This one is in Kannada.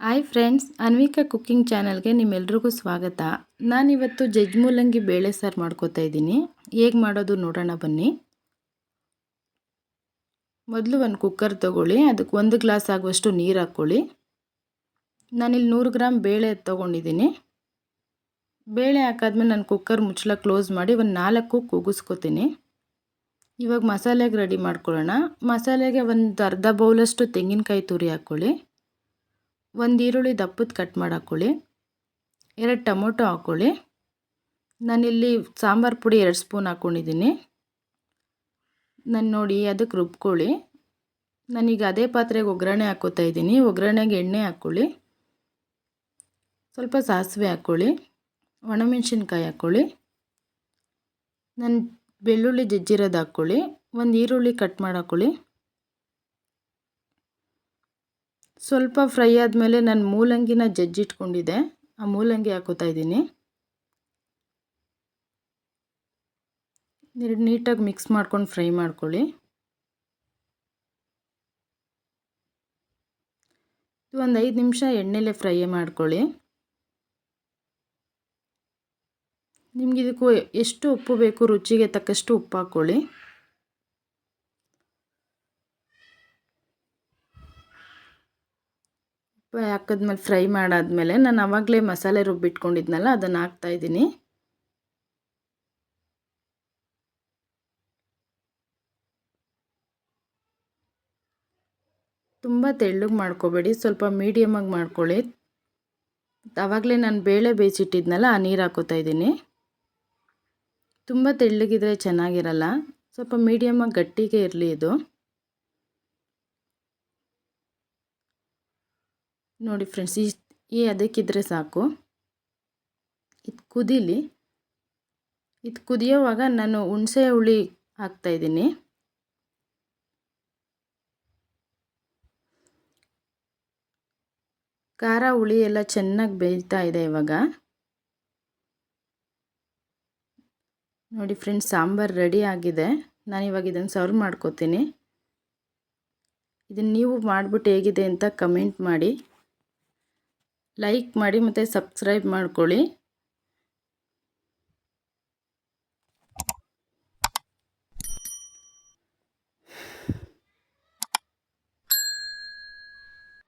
ಹಾಯ್ ಫ್ರೆಂಡ್ಸ್ ಅನ್ವಿಕಾ ಕುಕ್ಕಿಂಗ್ ಚಾನಲ್ಗೆ ನಿಮ್ಮೆಲ್ರಿಗೂ ಸ್ವಾಗತ. ನಾನಿವತ್ತು ಜಜ್ ಮೂಲಂಗಿ ಬೇಳೆ ಸಾರು ಮಾಡ್ಕೋತಾ ಇದ್ದೀನಿ. ಹೇಗೆ ಮಾಡೋದು ನೋಡೋಣ ಬನ್ನಿ. ಮೊದಲು ಒಂದು ಕುಕ್ಕರ್ ತೊಗೊಳ್ಳಿ ಅದಕ್ಕೆ ಒಂದು ಗ್ಲಾಸ್ ಆಗುವಷ್ಟು ನೀರು ಹಾಕ್ಕೊಳ್ಳಿ. ನಾನಿಲ್ಲಿ ನೂರು ಗ್ರಾಮ್ ಬೇಳೆ ತೊಗೊಂಡಿದ್ದೀನಿ. ಬೇಳೆ ಹಾಕಾದ್ಮೇಲೆ ನಾನು ಕುಕ್ಕರ್ ಮುಚ್ಚಳ ಕ್ಲೋಸ್ ಮಾಡಿ ಒಂದು ನಾಲ್ಕು ಕೂಗಿಸ್ಕೊತೀನಿ. ಇವಾಗ ಮಸಾಲೆಗೆ ರೆಡಿ ಮಾಡ್ಕೊಳ್ಳೋಣ. ಮಸಾಲೆಗೆ ಒಂದು ಅರ್ಧ ಬೌಲಷ್ಟು ತೆಂಗಿನಕಾಯಿ ತುರಿ ಹಾಕ್ಕೊಳ್ಳಿ. ಒಂದು ಈರುಳ್ಳಿ ದಪ್ಪದ ಕಟ್ ಮಾಡಿ ಹಾಕ್ಕೊಳ್ಳಿ ಎರಡು ಟೊಮೊಟೊ ಹಾಕ್ಕೊಳ್ಳಿ ನಾನಿಲ್ಲಿ ಸಾಂಬಾರು ಪುಡಿ ಎರಡು ಸ್ಪೂನ್ ಹಾಕ್ಕೊಂಡಿದ್ದೀನಿ ನಾನು ನೋಡಿ ಅದಕ್ಕೆ ರುಬ್ಕೊಳ್ಳಿ. ನಾನೀಗ ಅದೇ ಪಾತ್ರೆಗೆ ಒಗ್ಗರಣೆ ಹಾಕೋತಾ ಇದ್ದೀನಿ ಒಗ್ಗರಣೆಗೆ ಎಣ್ಣೆ ಹಾಕ್ಕೊಳ್ಳಿ ಸ್ವಲ್ಪ ಸಾಸಿವೆ ಹಾಕ್ಕೊಳ್ಳಿ ಒಣಮೆಣ್ಸಿನ್ಕಾಯಿ ಹಾಕ್ಕೊಳ್ಳಿ ನನ್ನ ಬೆಳ್ಳುಳ್ಳಿ ಜಜ್ಜಿರೋದು ಹಾಕ್ಕೊಳ್ಳಿ ಒಂದು ಈರುಳ್ಳಿ ಕಟ್ ಮಾಡಿ ಹಾಕ್ಕೊಳ್ಳಿ ಸ್ವಲ್ಪ ಫ್ರೈ ಆದಮೇಲೆ ನಾನು ಮೂಲಂಗಿನ ಜಜ್ಜಿಟ್ಕೊಂಡಿದ್ದೆ ಆ ಮೂಲಂಗಿ ಹಾಕೋತಾ ಇದ್ದೀನಿ. ಎರಡು ನೀಟಾಗಿ ಮಿಕ್ಸ್ ಮಾಡ್ಕೊಂಡು ಫ್ರೈ ಮಾಡ್ಕೊಳ್ಳಿ. ಇದು ಒಂದು ಐದು ನಿಮಿಷ ಎಣ್ಣೆಲೆ ಫ್ರೈ ಮಾಡ್ಕೊಳ್ಳಿ. ನಿಮ್ಗೆ ಇದಕ್ಕೂ ಎಷ್ಟು ಉಪ್ಪು ಬೇಕು, ರುಚಿಗೆ ತಕ್ಕಷ್ಟು ಉಪ್ಪು ಹಾಕ್ಕೊಳ್ಳಿ. ಹಾಕಿದ್ಮೇಲೆ ಫ್ರೈ ಮಾಡಾದ್ಮೇಲೆ ನಾನು ಆವಾಗಲೇ ಮಸಾಲೆ ರುಬ್ಬಿಟ್ಕೊಂಡಿದ್ನಲ್ಲ ಅದನ್ನು ಹಾಕ್ತಾಯಿದ್ದೀನಿ ತುಂಬ ತೆಳ್ಳಗೆ ಮಾಡ್ಕೋಬೇಡಿ, ಸ್ವಲ್ಪ ಮೀಡಿಯಮಾಗಿ ಮಾಡ್ಕೊಳ್ಳಿ. ಆವಾಗಲೇ ನಾನು ಬೇಳೆ ಬೇಯಿಸಿಟ್ಟಿದ್ನಲ್ಲ, ಆ ನೀರು ಹಾಕೋತಾ ಇದ್ದೀನಿ. ತುಂಬ ತೆಳ್ಳಗಿದ್ರೆ ಚೆನ್ನಾಗಿರಲ್ಲ, ಸ್ವಲ್ಪ ಮೀಡಿಯಮಾಗಿ ಗಟ್ಟಿಗೆ ಇರಲಿ ಇದು. ನೋಡಿ ಫ್ರೆಂಡ್ಸ್ ಈ ಈ ಅದಕ್ಕಿದ್ರೆ ಸಾಕು. ಇದು ಕುದೀಲಿ. ಇದು ಕುದಿಯೋವಾಗ ನಾನು ಹುಣಸೆ ಹುಳಿ ಹಾಕ್ತಾಯಿದ್ದೀನಿ ಖಾರ ಹುಳಿ ಎಲ್ಲ ಚೆನ್ನಾಗಿ ಬೇಯ್ತಾ ಇದೆ ಇವಾಗ. ನೋಡಿ ಫ್ರೆಂಡ್ಸ್ ಸಾಂಬಾರು ರೆಡಿ ಆಗಿದೆ. ನಾನು ಇವಾಗ ಇದನ್ನು ಸರ್ವ್ ಮಾಡ್ಕೋತೀನಿ. ಇದನ್ನು ನೀವು ಮಾಡಿಬಿಟ್ಟು ಹೇಗಿದೆ ಅಂತ ಕಮೆಂಟ್ ಮಾಡಿ. ಲೈಕ್ ಮಾಡಿ ಮತ್ತು ಸಬ್ಸ್ಕ್ರೈಬ್ ಮಾಡ್ಕೊಳ್ಳಿ.